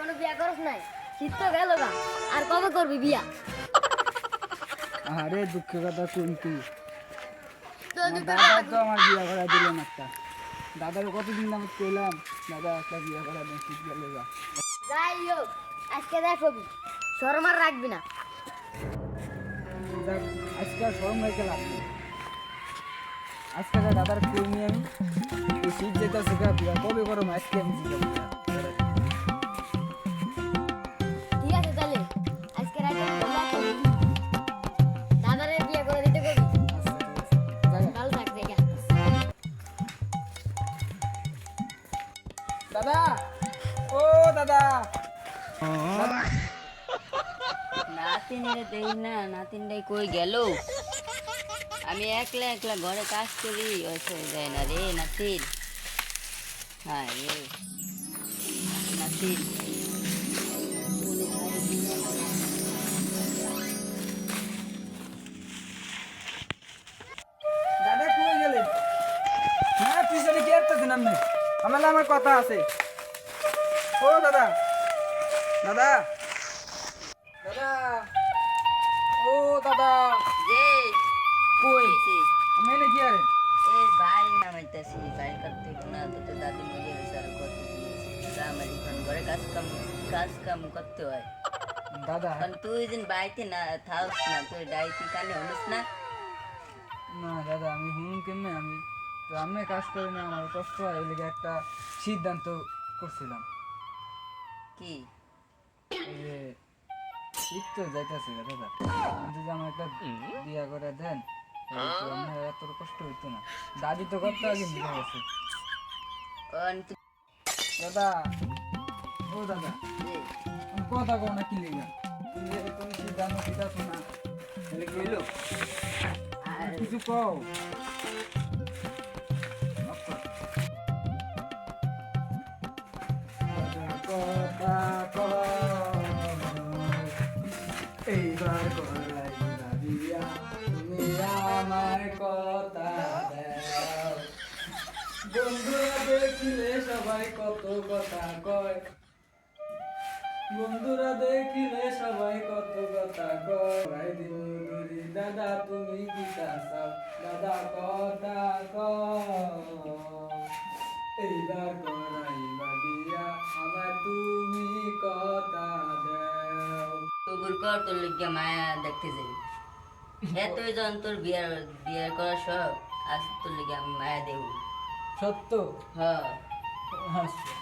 এখনও বিয়া করস নাই। শীত তো গেল গা। আর কবে করবি বিয়া? আরে দুঃখের কথা শুনতি দাদা তো আমার বিয়ে করা দিল না একটা। দাদার কতদিন আমি পেলাম দাদা একটা বিয়ে করা দেন শীত গেলে যা যাই হোক আজকে দেখবি শর্মার রাখবি না। আজকে আর সরম রেখে নেই। আজকে দাদার কেউ নিয়ে আমি শীত যেতেছে গা বিয়া কবে করো আজকে আমি দাদা ও দাদা। নাতিনরে দেই না নাতিনটাই কই গেল? আমি একলা একলা ঘরে কাজ করি ওইসব যায় না রে নাতিন। হ্যাঁ রে। নাতিন। দাদা কই গেলেন হ্যাঁ পিছনে কি আসতেছেন আপনি? আমার আমার কথা আছে। ও দাদা। দাদা। দাদা। ও দাদা। যে কই? আমি এনে কি আরে? এই বাড়ি নামাইতেছি বাড়ি করতে না তো তো দাদি মরে গেছে আর কত আমার এখন ঘরে কাজ কাম কাজ কাম করতে হয়। দাদা। কারণ তুই দিন বাড়িতে না থাকস না তুই ডাইতি কানে হনিস না। না দাদা আমি হুম আমি কাজ করি না আমার কষ্ট হয় এই লেগে একটা সিদ্ধান্ত করছিলাম। কি? এই যে শীত তো যাইতেছে দাদা। যদি আমার একটা বিয়া করে দেন তাহলে আমার এত কষ্ট হইতো না। দাদি তো কত আগে মিলে গেছে দাদা ও দাদা কথা কও না কি লেগে? তুমি সিদ্ধান্ত দিতাছ না কি কিছু কও? কথা এইবার করলাই দাদিয়া তুমি আমার কথা বন্ধুরা দেখিলে সবাই কত কথা কয় বন্ধুরা দেখিলে সবাই কত কথা কয় দিদি দাদা তুমি কি চাও দাদা কথা কও এইবার করাইবা কর তোর লিগে মায়া দেখতে যাই এত জন তোর বিয়ার বিয়ার করা সব আজ তোর লিগে আমি মায়া দেব। সত্য? হ্যাঁ। হাসছো